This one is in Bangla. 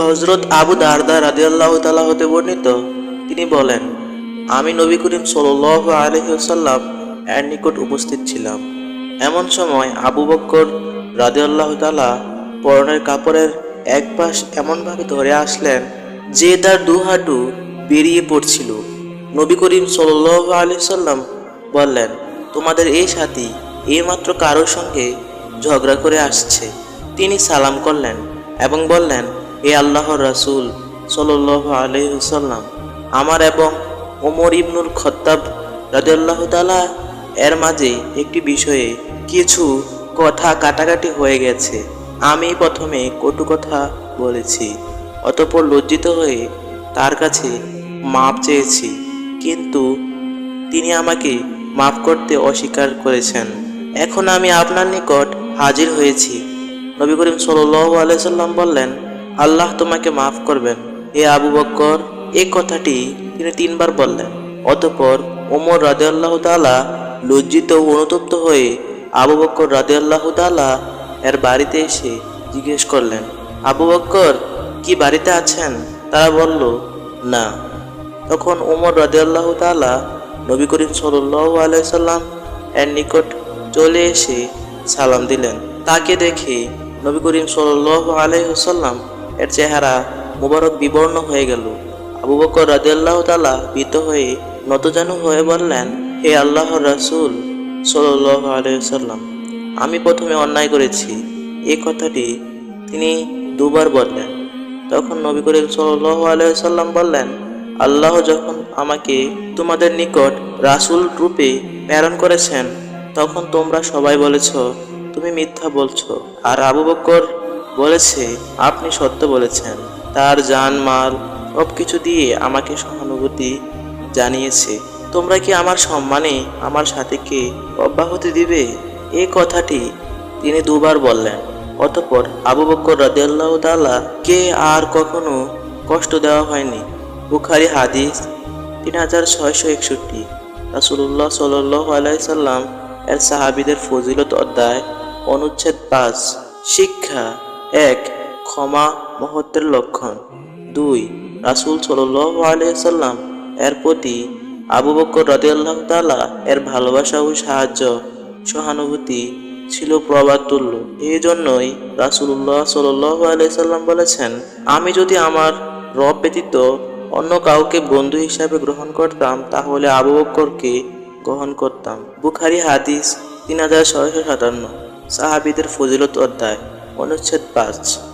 হজরত আবু দারদা রাদিয়াল্লাহু তালা হতে বর্ণিত, তিনি বলেন, আমি নবী করিম আলাইহি ওয়াসাল্লাম এর নিকট উপস্থিত ছিলাম। এমন সময় আবু বক্কর রাদিয়াল্লাহু তালা পরনের কাপড়ের এক পাশ এমনভাবে ধরে আসলেন, যে তার দু হাঁটু বেরিয়ে পড়ছিল। নবী করিম সাল্লাল্লাহু আলাইহি সাল্লাম বললেন তোমাদের এই সাথী এইমাত্র কারোর সঙ্গে ঝগড়া করে আসছে। তিনি সালাম করলেন এবং বললেন, এ আল্লাহর রাসূল আলাইহি ওয়াসাল্লাম, আমার এবং ওমর ইবনুল খত্তাব রাদিয়াল্লাহু তালা এর মাঝে একটি বিষয়ে কিছু কথা কাটাকাটি হয়ে গেছে। আমি প্রথমে কটু কথা বলেছি, অতঃপর লজ্জিত হয়ে তার কাছে মাপ চেয়েছি। কিন্তু তিনি আমাকে মাফ করতে অস্বীকার করেছেন। এখন আমি আপনার নিকট হাজির হয়েছি। নবী করিম সাল্লাল্লাহু আলাইহি সাল্লাম বললেন, আল্লাহ তোমাকে মাফ করবেন। হে আবু বক্কর এই কথাটি তিনি তিনবার বললেন। অতঃপর ওমর রাদিয়াল্লাহু তাআলা লজ্জিত ও অনুতপ্ত হয়ে আবু বক্কর রাদিয়াল্লাহু তাআলা এর বাড়িতে এসে জিজ্ঞেস করলেন, আবু বক্কর, কি বাড়িতে আছেন? তারা বলল, না। তখন ওমর রাদিয়াল্লাহু তাআলা নবী করিম আলাইহি সাল্লাম এর নিকট চলে এসে সালাম দিলেন। তাকে দেখে নবী করিম সাল্লাল্লাহু আলাইহি সাল্লাম এর চেহারা মুবারক বিবর্ণ হয়ে গেল। আবু বকর রাদিয়াল্লাহু তাআলা ভীত হয়ে নতজানু হয়ে বললেন, হে আল্লাহ রাসূল সাল্লাল্লাহু আলাইহি সাল্লাম, আমি প্রথমে অন্যায় করেছি। এই কথাটি তিনি দুবার বললেন। তখন নবী করিম সাল্লাল্লাহু আলাইহি সাল্লাম বললেন আল্লাহ যখন আমাকে তোমাদের নিকট রাসুল রূপে প্রেরণ করেছেন, তখন তোমরা সবাই বলেছ, তুমি মিথ্যা বলছো। আর আবু বকর বলেছে, আপনি সত্য বলেছেন। তার জান, মাল সব কিছু দিয়ে আমাকে সহানুভূতি জানিয়েছে। তোমরা কি আমার সম্মানে আমার সাথীকে অব্যাহতি দিবে? এই কথাটি তিনি দুবার বললেন। অতঃপর আবু বকর রাদিয়াল্লাহু তাআলা কে আর কখনো কষ্ট দেওয়া হয়নি। বুখারি হাদিস তিন হাজার ছয়শো একষট্টি। রাসুল্লাহ সাল্লাহ এর সাহাবিদের ফজিলত অধ্যায় অনুচ্ছেদ পাঁচ। শিক্ষা এক, ক্ষমা মহত্বের লক্ষণ। দুই, রাসুল সাল্লাহ এর প্রতি আবু বকর রাদিয়াল্লাহ তাআলা এর ভালোবাসা ও সাহায্য সহানুভূতি ছিল প্রবাদ তুল্য এই জন্যই রাসুল্লাহ সাল্লাহ আলাইসাল্লাম বলেছেন, আমি যদি আমার রব ব্যতীত অন্য কাউকে বন্ধু হিসাবে গ্রহণ করতাম, তাহলে আবু বক্করকে গ্রহণ করতাম। বুখারি হাদিস তিন হাজার ছয়শো সাতান্ন। সাহাবিদের ফজিলত অধ্যায়, অনুচ্ছেদ পাঁচ।